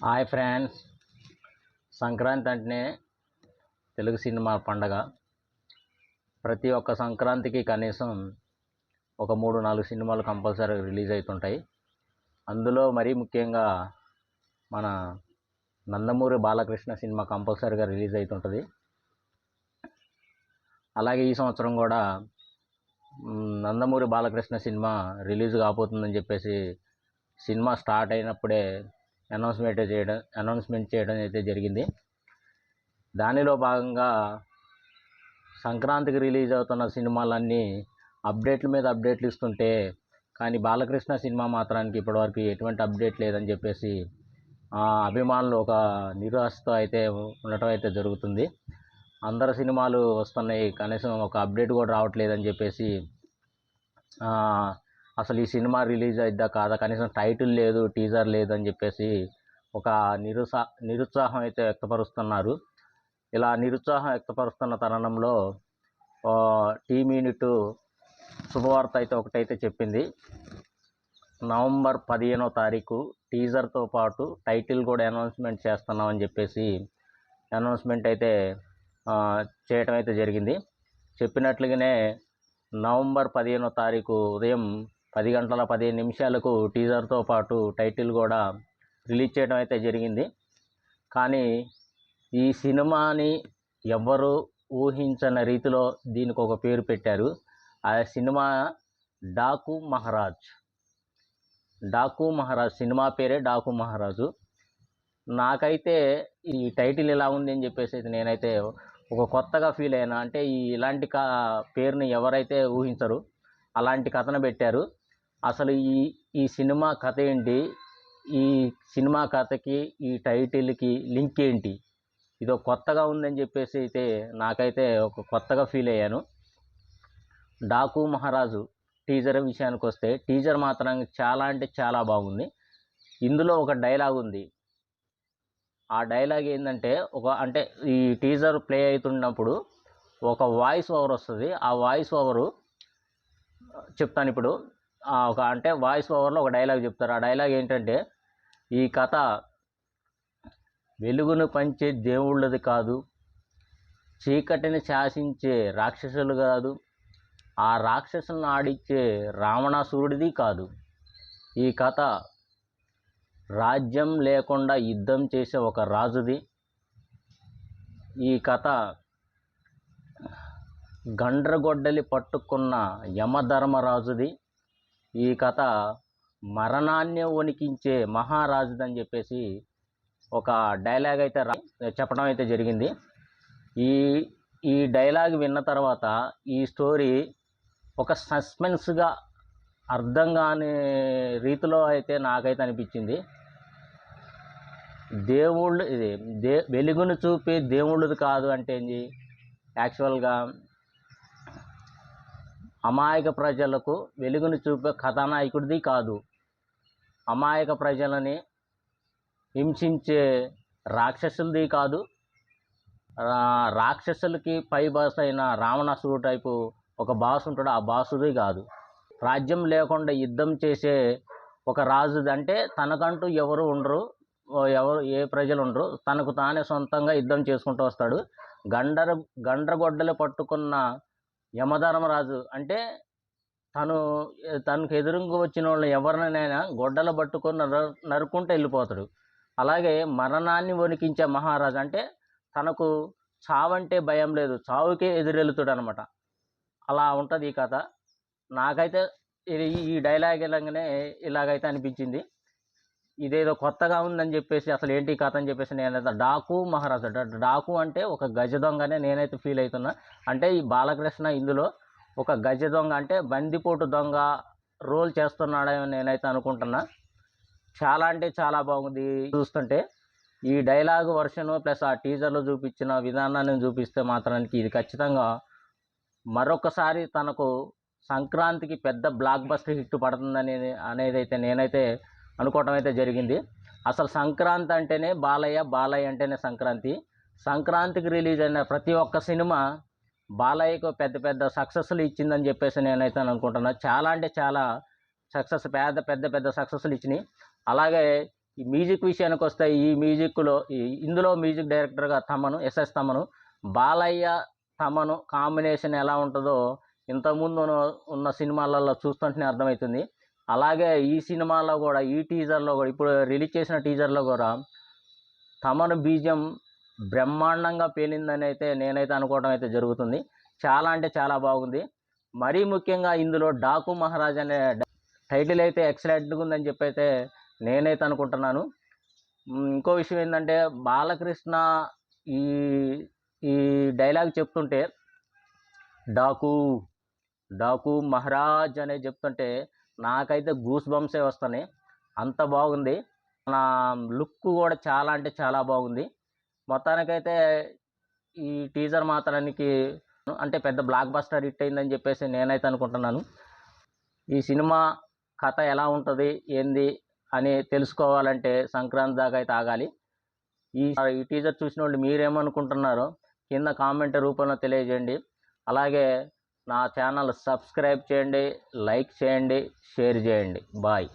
Hi friends. Sankranti అంటేనే Telugu cinema పండగ. ప్రతి ఒక్క సంక్రాంతికి కనీసం ఒక మూడు నాలుగు సినిమాలు కంపల్సరీ రిలీజ్ అవుతుంటాయి అందులో మరీ ముఖ్యంగా మన నందమూరి బాలకృష్ణ సినిమా కంపల్సరీగా రిలీజ్ అవుతుంటుంది అలాగే ఈ సంవత్సరం కూడా నందమూరి బాలకృష్ణ సినిమా రిలీజ్ కాబోతుందని చెప్పేసి సినిమా స్టార్ట్ అయినప్పుడే అనౌన్స్మెంట్ చేయడం అనౌన్స్మెంట్ చేయడం అయితే జరిగింది. దానిలో భాగంగా సంక్రాంతికి రిలీజ్ అవుతున్న సినిమాలన్నీ అప్డేట్ల మీద అప్డేట్లు ఇస్తుంటే కానీ బాలకృష్ణ సినిమా మాత్రానికి ఇప్పటివరకు ఎటువంటి అప్డేట్ లేదని చెప్పేసి అభిమానులు ఒక నిరాశతో అయితే ఉండటం అయితే జరుగుతుంది. అందరు సినిమాలు వస్తున్నాయి కనీసం ఒక అప్డేట్ కూడా రావట్లేదని చెప్పేసి అసలు ఈ సినిమా రిలీజ్ అయిద్దా కాదా? కనీసం టైటిల్ లేదు టీజర్ లేదు అని చెప్పేసి ఒక నిరుసా నిరుత్సాహం అయితే వ్యక్తపరుస్తున్నారు. ఇలా నిరుత్సాహం వ్యక్తపరుస్తున్న తరుణంలో టీమ్ యూనిట్ శుభవార్త అయితే ఒకటైతే చెప్పింది. నవంబర్ పదిహేనో తారీఖు టీజర్తో పాటు టైటిల్ కూడా అనౌన్స్మెంట్ చేస్తున్నామని చెప్పేసి అనౌన్స్మెంట్ అయితే చేయటం అయితే జరిగింది. చెప్పినట్లుగానే నవంబర్ పదిహేనో తారీఖు ఉదయం పది గంటల పదిహేను నిమిషాలకు టీజర్తో పాటు టైటిల్ కూడా రిలీజ్ చేయడం అయితే జరిగింది. కానీ ఈ సినిమాని ఎవ్వరు ఊహించని రీతిలో దీనికి ఒక పేరు పెట్టారు. ఆ సినిమా డాకు మహారాజ్. డాకు మహారాజ్ సినిమా పేరే డాకు మహారాజు. నాకైతే ఈ టైటిల్ ఎలా ఉంది అని చెప్పేసి అయితే నేనైతే ఒక కొత్తగా ఫీల్ అయినా అంటే ఈ ఇలాంటి కా పేరుని ఎవరైతే ఊహించరు అలాంటి కథను పెట్టారు. అసలు ఈ ఈ సినిమా కథ ఏంటి? ఈ సినిమా కథకి ఈ టైటిల్కి లింక్ ఏంటి? ఇదో కొత్తగా ఉందని చెప్పేసి అయితే నాకైతే ఒక కొత్తగా ఫీల్ అయ్యాను. డాకు మహారాజు టీజర్ విషయానికి వస్తే టీజర్ మాత్రం చాలా అంటే చాలా బాగుంది. ఇందులో ఒక డైలాగ్ ఉంది. ఆ డైలాగ్ ఏంటంటే ఒక అంటే ఈ టీజర్ ప్లే అవుతున్నప్పుడు ఒక వాయిస్ ఓవర్ వస్తుంది. ఆ వాయిస్ ఓవరు చెప్తాను ఇప్పుడు. ఒక అంటే వాయిస్ ఓవర్లో ఒక డైలాగ్ చెప్తారు. ఆ డైలాగ్ ఏంటంటే ఈ కథ వెలుగును పంచే దేవుళ్ళది కాదు చీకటిని శాసించే రాక్షసులు కాదు ఆ రాక్షసులను ఆడిచ్చే రావణాసురుడిది కాదు. ఈ కథ రాజ్యం లేకుండా యుద్ధం చేసే ఒక రాజుది. ఈ కథ గండ్రగొడ్డలి పట్టుకున్న యమధర్మరాజుది ఈ కథ మరణాన్ని వణికించే అని చెప్పేసి ఒక డైలాగ్ అయితే రా చెప్పడం అయితే జరిగింది. ఈ ఈ డైలాగ్ విన్న తర్వాత ఈ స్టోరీ ఒక సస్పెన్స్గా అర్థం కాని రీతిలో అయితే నాకైతే అనిపించింది. దేవుళ్ళు ఇది దే వెలుగును చూపే దేవుళ్ళది కాదు అంటే ఏంటి యాక్చువల్గా అమాయక ప్రజలకు వెలుగును చూపే కథానాయకుడిది కాదు. అమాయక ప్రజలని హింసించే రాక్షసులది కాదు. రాక్షసులకి పై బాస్ అయిన రావణాసురుడు టైపు ఒక బాస్ ఉంటాడు. ఆ బాసుది కాదు. రాజ్యం లేకుండా యుద్ధం చేసే ఒక రాజుది అంటే తనకంటూ ఎవరు ఉండరు. ఎవరు ఏ ప్రజలు ఉండరు. తనకు తానే సొంతంగా యుద్ధం చేసుకుంటూ వస్తాడు. గండర గండ్రగొడ్డలు పట్టుకున్న యమధర్మరాజు. అంటే తను తనకు ఎదురుగా వచ్చిన వాళ్ళు ఎవరినైనా గొడ్డలు పట్టుకొని నరు నరుకుంటూ వెళ్ళిపోతాడు. అలాగే మరణాన్ని వణికించే మహారాజు. అంటే తనకు చావంటే భయం లేదు. చావుకే ఎదురెళ్తాడు అనమాట అలా ఉంటుంది ఈ కథ. నాకైతే ఇది ఈ డైలాగ్ ఇలాగనే ఇలాగైతే అనిపించింది. ఇదేదో కొత్తగా ఉందని చెప్పేసి అసలు ఏంటి కథ అని చెప్పేసి నేనైతే డాకు మహారాజు డాకు అంటే ఒక గజ దొంగనే నేనైతే ఫీల్ అవుతున్నా అంటే ఈ బాలకృష్ణ ఇందులో ఒక గజ దొంగ అంటే బందిపోటు దొంగ రోల్ చేస్తున్నాడని నేనైతే అనుకుంటున్నా. చాలా అంటే చాలా బాగుంది. చూస్తుంటే ఈ డైలాగ్ వర్షన్ ప్లస్ ఆ టీజర్లో చూపించిన విధానాన్ని చూపిస్తే మాత్రానికి ఇది ఖచ్చితంగా మరొకసారి తనకు సంక్రాంతికి పెద్ద బ్లాక్ బస్టర్ హిట్ పడుతుందని అనేది అయితే నేనైతే అనుకోవటం అయితే జరిగింది. అసలు సంక్రాంతి అంటేనే బాలయ్య బాలయ్య అంటేనే సంక్రాంతి. సంక్రాంతికి రిలీజ్ అయిన ప్రతి ఒక్క సినిమా బాలయ్యకు పెద్ద పెద్ద సక్సెస్లు ఇచ్చిందని చెప్పేసి నేనైతే అనుకుంటున్నా. చాలా అంటే చాలా సక్సెస్ పెద్ద పెద్ద పెద్ద సక్సెస్లు ఇచ్చినాయి. అలాగే ఈ మ్యూజిక్ విషయానికి వస్తే ఈ మ్యూజిక్లో ఈ- ఇందులో మ్యూజిక్ డైరెక్టర్గా తమను ఎస్ఎస్ తమను బాలయ్య తమను కాంబినేషన్ ఎలా ఉంటుందో ఇంతకుముందు ఉన్న- ఉన్న సినిమాలలో చూస్తుంటేనే అర్థమవుతుంది. అలాగే ఈ సినిమాలో కూడా ఈ టీజర్లో కూడా ఇప్పుడు రిలీజ్ చేసిన టీజర్లో కూడా తమన్ బీజం బ్రహ్మాండంగా పేలిందని అయితే నేనైతే అనుకోవడం అయితే జరుగుతుంది. చాలా అంటే చాలా బాగుంది. మరీ ముఖ్యంగా ఇందులో డాకు మహారాజ్ అనే టైటిల్ అయితే ఎక్సలెంట్గా ఉందని చెప్పి అయితే నేనైతే అనుకుంటున్నాను. ఇంకో విషయం ఏంటంటే బాలకృష్ణ ఈ ఈ డైలాగ్ చెప్తుంటే డాకు డాకు మహారాజ్ అనే చెప్తుంటే నాకైతే గూస్ బంప్సే వస్తున్నాయి. అంత బాగుంది. నా లుక్ కూడా చాలా అంటే చాలా బాగుంది. మొత్తానికైతే ఈ టీజర్ మాత్రానికి అంటే పెద్ద బ్లాక్ బస్టర్ హిట్ అయిందని చెప్పేసి నేనైతే అనుకుంటున్నాను. ఈ సినిమా కథ ఎలా ఉంటుంది ఏంది అని తెలుసుకోవాలంటే సంక్రాంతి దాకా అయితే ఆగాలి. ఈ ఈ టీజర్ చూసిన వాళ్ళు మీరేమనుకుంటున్నారో కింద కామెంట్ రూపంలో తెలియజేయండి. అలాగే నా ఛానల్ సబ్స్క్రైబ్ చేయండి లైక్ చేయండి షేర్ చేయండి. బాయ్.